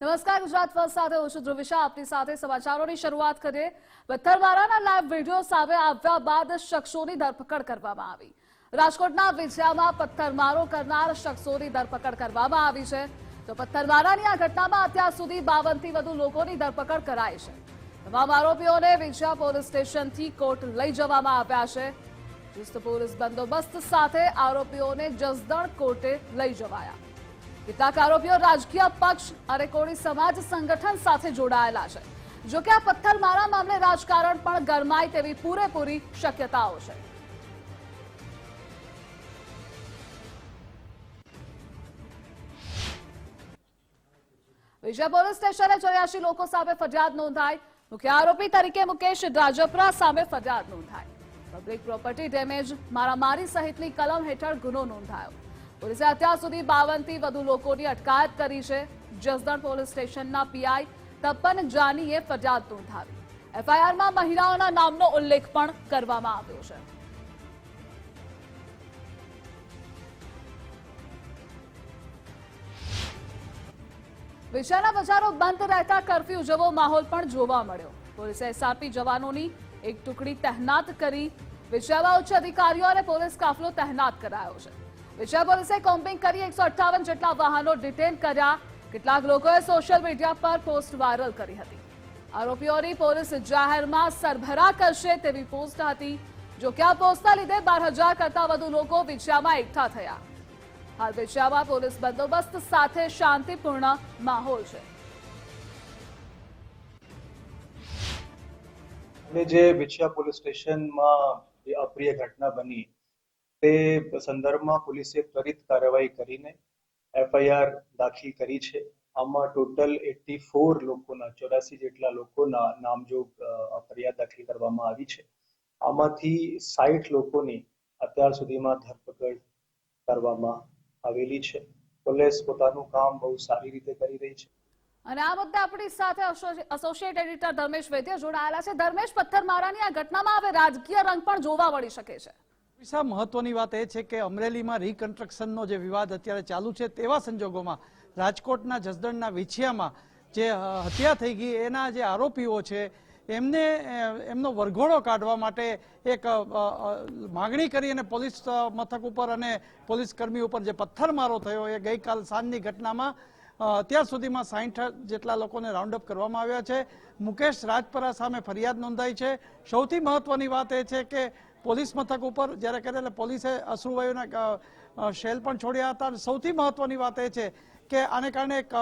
નમસ્કાર, ગુજરાત ફર્સ્ટ સાથે હું છું ધ્રુવિશા. આપની સાથે સમાચારોની શરૂઆત કરીએ. પથ્થરમારાના લાઈવ વીડિયો સામે આવ્યા બાદ શખ્સોની ધરપકડ કરવામાં આવી. રાજકોટના વિજયામાં પથ્થરમારો કરનાર શખ્સોની ધરપકડ કરવામાં આવી છે. તો પથ્થરમારાની આ ઘટનામાં અત્યાર સુધી બાવનથી વધુ લોકોની ધરપકડ કરાઈ છે. તમામ આરોપીઓને વિજયા પોલીસ સ્ટેશનથી કોર્ટ લઈ જવામાં આવ્યા છે. ચુસ્ત પોલીસ બંદોબસ્ત સાથે આરોપીઓને જસદણ કોર્ટે લઈ જવાયા. કેટલાક આરોપીઓ રાજકીય પક્ષ અને કોળી સમાજ સંગઠન સાથે જોડાયેલા છે. જો કે આ પથ્થરમારા મામલે રાજકારણ પણ ગરમાય તેવી પૂરેપૂરી શક્યતાઓ છે. વિજય પોલીસ સ્ટેશને ચોર્યાસી લોકો સામે ફરિયાદ નોંધાઈ. મુખ્ય આરોપી તરીકે મુકેશ રાજપરા સામે ફરિયાદ નોંધાઈ. પબ્લિક પ્રોપર્ટી ડેમેજ, મારામારી સહિતની કલમ હેઠળ ગુનો નોંધાયો. પોલીસે અત્યાર સુધી બાવનથી વધુ લોકોની અટકાયત કરી છે. જસદણ પોલીસ સ્ટેશનના પીઆઈ તપન જાનીએ ફરિયાદ નોંધાવી. એફઆઈઆરમાં મહિલાઓના નામનો ઉલ્લેખ પણ કરવામાં આવ્યો છે. વિશાળના બજારો બંધ રહેતા કરફ્યુ જેવો માહોલ પણ જોવા મળ્યો. પોલીસે એસઆરપી જવાનોની એક ટુકડી તહેનાત કરી, વિશાળા ઉચ્ચ અધિકારીઓ અને પોલીસ કાફલો તહેનાત કરાયો છે. વિશાળ પોલીસે કોમ્પિંગ કરી એકસો જેટલા વાહનો ડિટેન કર્યા. કેટલાક લોકોએ સોશિયલ મીડિયા પર પોસ્ટ વાયરલ કરી હતી. આરોપીઓની પોલીસ જાહેરમાં સરભરા કરશે તેવી પોસ્ટ હતી. જો કે આ પોસ્ટના લીધે બાર હજાર કરતા વધુ લોકો વિછિયામાં એકઠા થયા. હાલ વિછિયામાં પોલીસ બંદોબસ્ત સાથે શાંતિપૂર્ણ માહોલ છે. જે વિછિયા પોલીસ સ્ટેશનમાં અપ્રિય ઘટના બની તે સંદર્ભમાં પોલીસે ત્વરિત કાર્યવાહી કરીને એફઆઈઆર દાખલ કરી છે. આમાં ટોટલ એટી ફોર લોકોના, ચોરાસી જેટલા લોકોના નામજોગ ફરિયાદ દાખલ કરવામાં આવી છે. આમાંથી સાઠ લોકોની અત્યાર સુધીમાં ધરપકડ કરવામાં આવેલી છે. પોલીસ પોતાનું કામ બહુ સારી રીતે કરી રહી છે. અને આ મુદ્દે આપણી સાથે એસો- એસોસિએટ એડિટર ધર્મેશ વૈદ્ય જોડાયેલા છે. ધર્મેશ પથ્થરમારાની આ ઘટનામાં હવે રાજકીય રંગ પણ જોવા મળી શકે છે. વિશા મહત્વની વાત એ છે કે અમરેલીમાં રિકન્સ્ટ્રક્શનનો જે વિવાદ અત્યારે ચાલુ છે, તેવા સંજોગોમાં રાજકોટના જસદણના વિછિયામાં જે હત્યા થઈ ગઈ, એના જે આરોપીઓ છે, એમને એમનો વરઘોડો કાઢવા માટે એક માગણી કરી અને પોલીસ મથક ઉપર અને પોલીસ કર્મી ઉપર જે પથ્થરમારો થયો, એ ગઈકાલ સાંજની ઘટનામાં અત્યાર સુધીમાં સાહીઠ જેટલા લોકોને રાઉન્ડ અપ કરવામાં આવ્યા છે. મુકેશ રાજપરા સામે ફરિયાદ નોંધાઈ છે. સૌથી મહત્વની વાત એ છે કે પોલીસ મથક ઉપર જ્યારે કરે એટલે પોલીસે અશ્રુવાયુના શેલ પણ છોડ્યા હતા. અને સૌથી મહત્વની વાત એ છે કે આને કારણે એક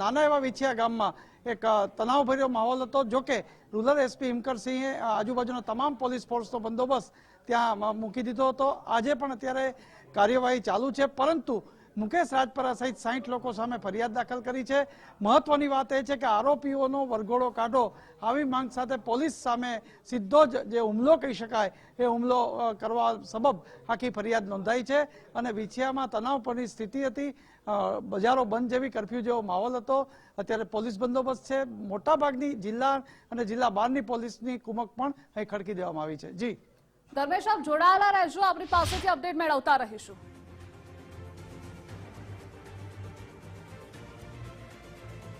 નાના એવા વિછિયા ગામમાં એક તણાવભર્યો માહોલ હતો. જોકે રૂરલ એસપી હિમકરસિંહે આજુબાજુના તમામ પોલીસ ફોર્સનો બંદોબસ્ત ત્યાં મૂકી દીધો હતો. આજે પણ અત્યારે કાર્યવાહી ચાલુ છે. પરંતુ મુકેશ રાજપરા સહિત સાહીઠ લોકો સામે ફરિયાદ દાખલ કરી છે. મહત્વની વાત એ છે કે આરોપીઓનો વરઘોડો કાઢો આવી માંગ સાથે પોલીસ સામે સીધો જ જે હુમલો કહી શકાય એ હુમલો કરવા સબબ આખી ફરિયાદ નોંધાઈ છે અને વિછિયામાં પરની સ્થિતિ હતી. બજારો બંધ જેવી કરફ્યુ જેવો માહોલ હતો. અત્યારે પોલીસ બંદોબસ્ત છે. મોટાભાગની જિલ્લા અને જિલ્લા બહારની પોલીસની કુમક પણ અહીં ખડકી દેવામાં આવી છે. જી. ધર્મેશ, આપ જોડાયેલા રહેજો આપણી પાસેથી અપડેટ મેળવતા રહીશું.